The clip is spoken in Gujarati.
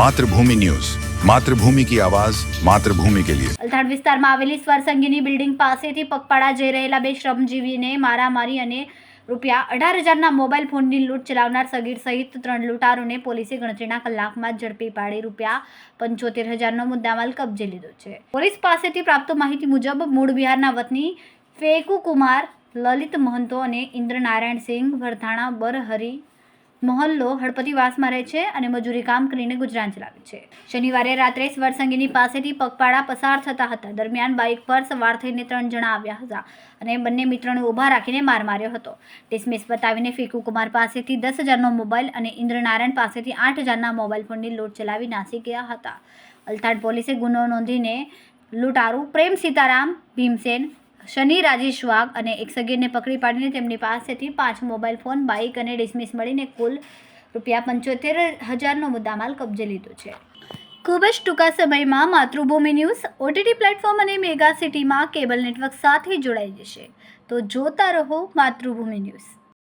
માતૃભૂમિ ન્યૂઝ. માતૃભૂમિ કી આવાજ, માતૃભૂમિ કે લિયે. અલથાણ વિસ્તારમાં આવેલી સ્વરસંગીની બિલ્ડિંગ પાસેથી પગપાળા જઈ રહેલા બે શ્રમજીવીને મારામારી અને રૂપિયા અઢાર હજારના મોબાઈલ ફોનની લૂંટ ચલાવનાર સગીર સહિત ત્રણ લૂંટારોને પોલીસે ગણતરીના કલાકમાં ઝડપી પાડી રૂપિયા પંચોતેર હજારનો મુદ્દામાલ કબજે લીધો છે. પોલીસ પાસેથી પ્રાપ્ત માહિતી મુજબ મૂળ બિહારના વતની ફેકુ કુમાર લલિત મહંતો અને ઇન્દ્રનારાયણ સિંઘ વરથાણા બરહરી મોહલ્લો હળપતિવાસમાં રહે છે અને મજૂરી કામ કરીને ગુજરાન ચલાવે છે. શનિવારે રાત્રે સ્વરસંગીની પાસેથી પગપાળા પસાર થતા હતા. દરમિયાન બાઇક પર સવાર થઈને ત્રણ જણા આવ્યા હતા અને બંને મિત્રોને ઊભા રાખીને માર માર્યો હતો. ડિસમિસ બતાવીને ફીકુ કુમાર પાસેથી દસ હજારનો મોબાઈલ અને ઇન્દ્રનારાયણ પાસેથી આઠ હજારના મોબાઈલ ફોનની લૂંટ ચલાવી નાસી ગયા હતા. અલથાણ પોલીસે ગુનો નોંધીને લૂંટારું પ્રેમ સીતારામ, ભીમસેન શનિ રાજેશ વાઘ અને એક સગીરને પકડી પાડીને તેમની પાસેથી પાંચ મોબાઈલ ફોન, બાઇક અને ડિસમિસ મળીને કુલ રૂપિયા પંચોતેર હજારનો મુદ્દામાલ કબજે લીધો છે. ખૂબ જ ટૂંકા સમયમાં માતૃભૂમિ ન્યૂઝ, ઓટીટી પ્લેટફોર્મ અને મેગા સિટીમાં કેબલ નેટવર્ક સાથે જોડાઈ જશે. તો જોતા રહો માતૃભૂમિ ન્યૂઝ.